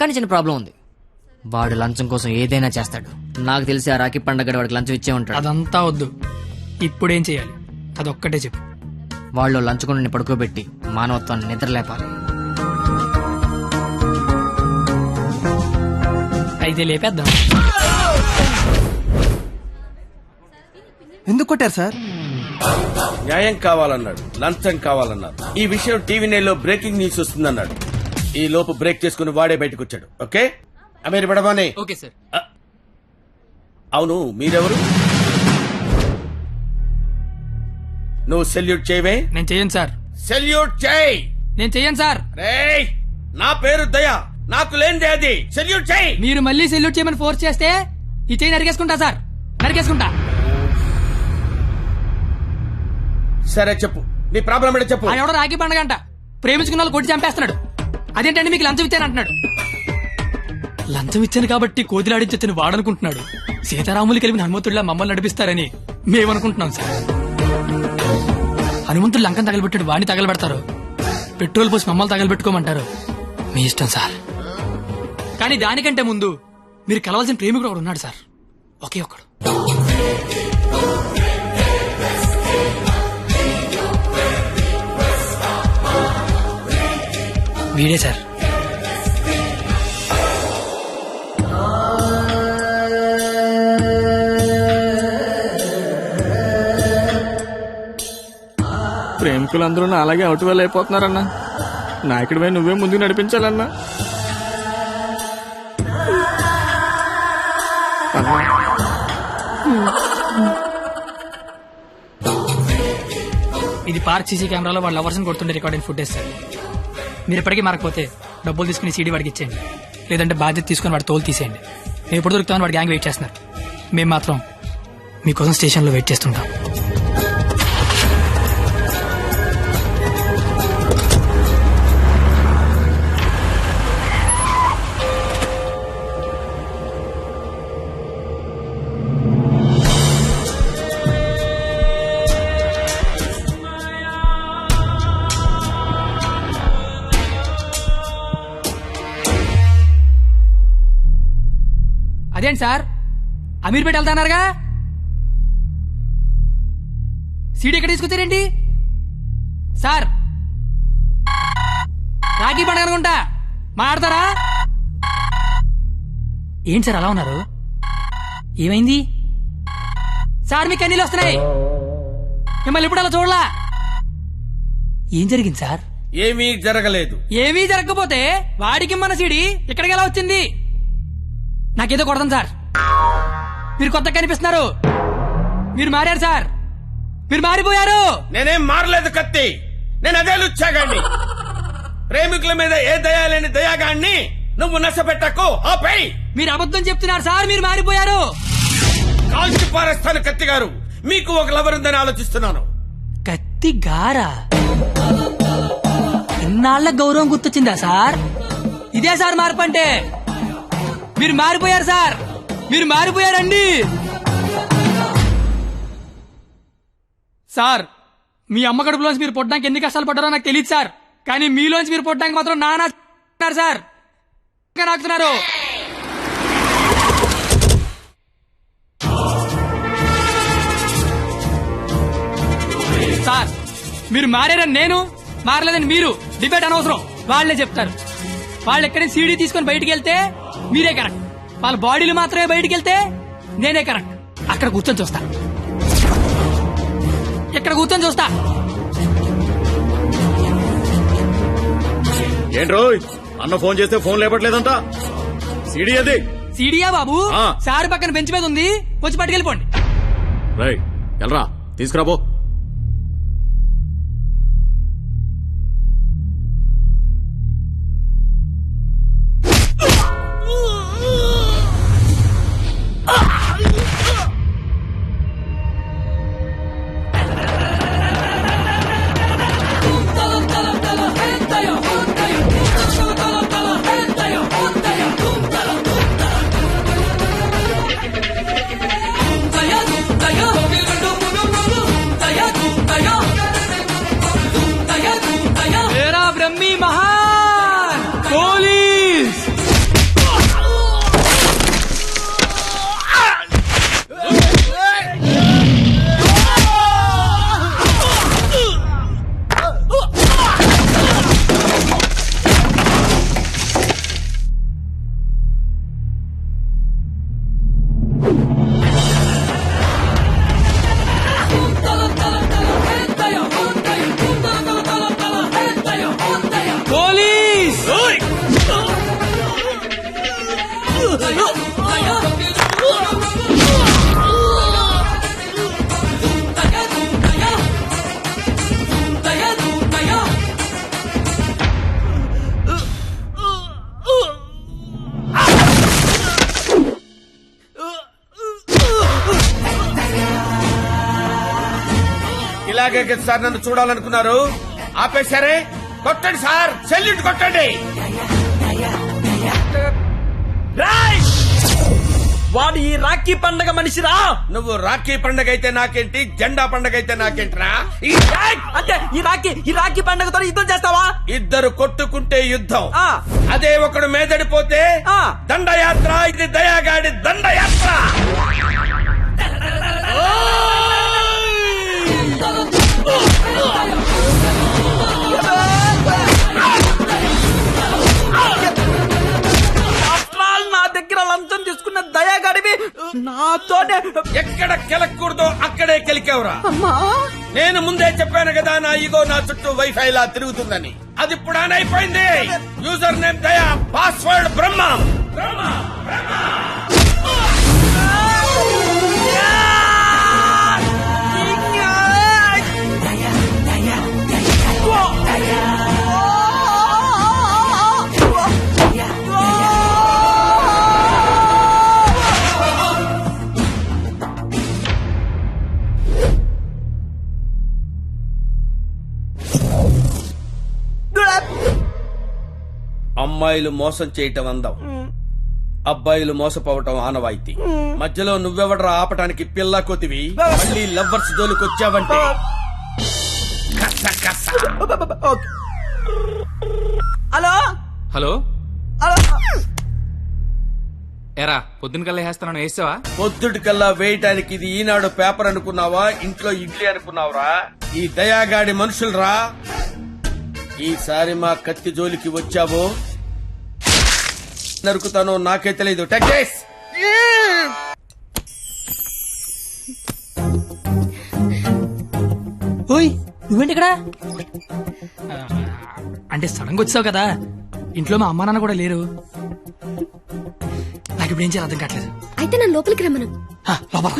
కానీ చిన్న ప్రాబ్లం ఉంది. వాడు లంచం కోసం ఏదైనా చేస్తాడు. నాకు తెలిసి ఆ రాఖీ పండగ వాడికి లంచం ఇచ్చే ఉంటాడు. అదంతా వద్దు. ఇప్పుడేం చేయాలి? అదొక్కటే చెప్పు. వాళ్ళు లంచుకొని పడుకోబెట్టి మానవత్వాన్ని నిద్రలేపాలి. అయితే లేపేద్దాం. ఎందుకు కొట్టారు సార్? న్యాయం కావాలన్నాడు లంచం కావాలన్నాడు. ఈ విషయం టీవీ నైన్లో బ్రేకింగ్ న్యూస్ వస్తుందన్నాడు. ఈ లోపు బ్రేక్ చేసుకుని వాడే బయటకు వచ్చాడు ఓకే? అమీర్ పడమానే. Okay sir. అవును మీరెవరు? నువ్వు సెల్యూట్ చేయవే? నేను చెయ్యను సార్. సెల్యూట్ చేయి! నేను చెయ్యను సార్. రేయ్ నా పేరు దయా. నాకు లేనిదే అది. సెల్యూట్ చేయి! మీరు మళ్ళీ సెల్యూట్ చేయమని ఫోర్స్ చేస్తే ఈ చేయి నరికేసుకుంటా సార్. నరికేసుకుంటా. సరే చెప్పు. నీ ప్రాబ్లం ఏంటో చెప్పు. ఆ ఎవడో రాఖీ పండగ అంట. ప్రేమించుకున్న వాళ్ళు కొట్టి చంపేస్తున్నాడు. అదేంటండి మీకు లంచం ఇచ్చాను అంటున్నాడు. లంచం ఇచ్చాను కాబట్టి కోతిలాడించని వాడనుకుంటున్నాడు. సీతారాములు కలిపిన హనుమంతుడిలా మమ్మల్ని నడిపిస్తారని మేమనుకుంటున్నాం సార్. హనుమంతుడు లంకం తగలబెట్టాడు వాడిని తగలబెడతారు. పెట్రోల్ పోసి మమ్మల్ని తగలబెట్టుకోమంటారు. మీ ఇష్టం సార్. కానీ దానికంటే ముందు మీరు కలవాల్సిన ప్రేమికుడు ఒకడు ఉన్నాడు సార్. ఒకే ఒక్కడు వీడే సార్. ప్రేమికులందరూ అలాగే అవుట్ వేలు అయిపోతున్నారన్నా. నాయకుడిపై నువ్వే ముందుకు నడిపించాలన్నా. ఇది పార్క్ సీసీ కెమెరాలో వాళ్ళ లవర్స్ కొడుతుండే రికార్డింగ్ ఫుటేజ్ సార్. మీరు ఎప్పటికీ మారకపోతే డబ్బులు తీసుకుని సీడీ వాడికి ఇచ్చేయండి. లేదంటే బాధ్యత తీసుకుని వాడి తోలు తీసేయండి. మేము ఎప్పుడు దొరుకుతామని వాడి గ్యాంగ్ వెయిట్ చేస్తున్నారు. మేము మాత్రం మీకోసం స్టేషన్లో వెయిట్ చేస్తుంటాం. అదేంటి సార్ అమీర్పేట వెళ్తానారుగా? సీడీ ఎక్కడ తీసుకొచ్చారేంటి? సార్! రాఖీ పండుగ అనుకుంటా. మాట్లాడతారా? ఏంటి సార్ అలా ఉన్నారు? ఏమైంది? సార్ మీకు కన్నీళ్ళు వస్తున్నాయి మిమ్మల్ని ఇప్పుడు అలా చూడలా? ఏం జరిగింది సార్? ఏమీ జరగలేదు. ఏమీ జరగకపోతే వాడికి మన సీడి ఇక్కడికి ఎలా వచ్చింది? నాకేదో కొడతాం సార్. మీరు కొత్తగా కనిపిస్తున్నారు. మీరు మారారు సార్. మీరు మారిపోయారు. నేనేం మారలేదు కత్తి. నేను అదే లుచ్చాగాన్ని ప్రేమికుల మీద ఏ దయా లేని దయాగాన్ని నువ్వు నష్టపెట్టకు. ఆపై మీరు అబద్ధం చెప్తున్నారు సార్ మీరు మారిపోయారు. కాల్చి పారేస్తాను కత్తి గారు. మీకు ఒక లవర్ ఉందని ఆలోచిస్తున్నాను. కత్తి గారా? ఇన్నాళ్ళ గౌరవం గుర్తొచ్చిందా సార్? ఇదే సార్ మార్పు అంటే. మీరు మారిపోయారు సార్. మీరు మారిపోయారండి. సార్ మీ అమ్మ కడుపులోంచి మీరు పొట్టడానికి ఎన్ని కష్టాలు పడ్డారో నాకు తెలియదు సార్. కానీ మీలోంచి మీరు పొట్టడానికి మాత్రం నానా సార్. నాకుతున్నారు. సార్ మీరు మారారని నేను మారలేదని మీరు డిబేట్ అనవసరం. వాళ్ళే చెప్తారు. వాళ్ళు ఎక్కడైనా సీడీ తీసుకొని బయటికి వెళ్తే మీరే కరెక్ట్. వాళ్ళ బాడీలు మాత్రమే బయటికి వెళ్తే నేనే కరెక్ట్. అక్కడ కూర్చొని చూస్తా. ఇక్కడ కూర్చొని చూస్తా. ఏంట్రోయ్ అన్న ఫోన్ చేస్తే ఫోన్ లేపట్లేదంట. సిడి అది. సీడీయా బాబు? ఆ. సార్ పక్కన బెంచ్ మీద ఉంది. వచ్చి పట్టుకెళ్ళిపోండి. రై ఎల్రా తీసుకురాబో ఇలాగే సార్ నన్ను చూడాలనుకున్నారు. ఆపేశారే? కొట్టండి సార్. సెల్యూట్ కొట్టండి. వాడు ఈ రాఖీ పండగ మనిషిరా? నువ్వు రాఖీ పండగ అయితే నాకేంటి? జెండా పండగ అయితే నాకేంట్రా? ఈ! అంటే ఈ రాఖీ ఈ రాఖీ పండగతో యుద్ధం చేస్తావా? ఇద్దరు కొట్టుకుంటే యుద్ధం. ఆ. అదే ఒకడు మేదడిపోతే ఆ. దండయాత్ర ఇది దయాగాడి దండయాత్ర. లంచం దయాగడివి నాతోనే ఎక్కడ కెలకూడదో అక్కడే కెలికావురా. నేను ముందే చెప్పాను కదా నా ఈగో నా చుట్టూ వైఫై లా తిరుగుతుందని. అది ఇప్పుడు ఆన్ అయిపోయింది user name Daya password Brahma Brahma. అమ్మాయిలు మోసం చేయటం అందం. అబ్బాయిలు మోసపోవటం ఆనవాయితీ. మధ్యలో నువ్వెవడరా ఆపటానికి పిల్ల కొతివి? మళ్ళీ లవ్వర్స్ దోలుకొచ్చావంటే హలో? హలో? ఎరా పొద్దున కల్లా వేస్తాను వేసావా? పొద్దుటి కల్లా వేయటానికి ఇది ఈనాడు పేపర్ అనుకున్నావా? ఇంట్లో ఇడ్లీ అనుకున్నావురా? ఈ దయాగాడి మనుషులరా? ఈసారి మా కత్తి జోలికి వచ్చావో? నరుకుతానో నాకే తెలియదు టెక్కేస్ ఓయ్ నువ్వేంటి ఇక్కడ అంటే సడన్గా వచ్చావు కదా. ఇంట్లో మా అమ్మా నాన్న కూడా లేరు. నాకు ఇప్పుడు ఏం చేయాలి అర్థం కావట్లేదు. అయితే నన్ను లోపలికి రమ్మను. లోపల.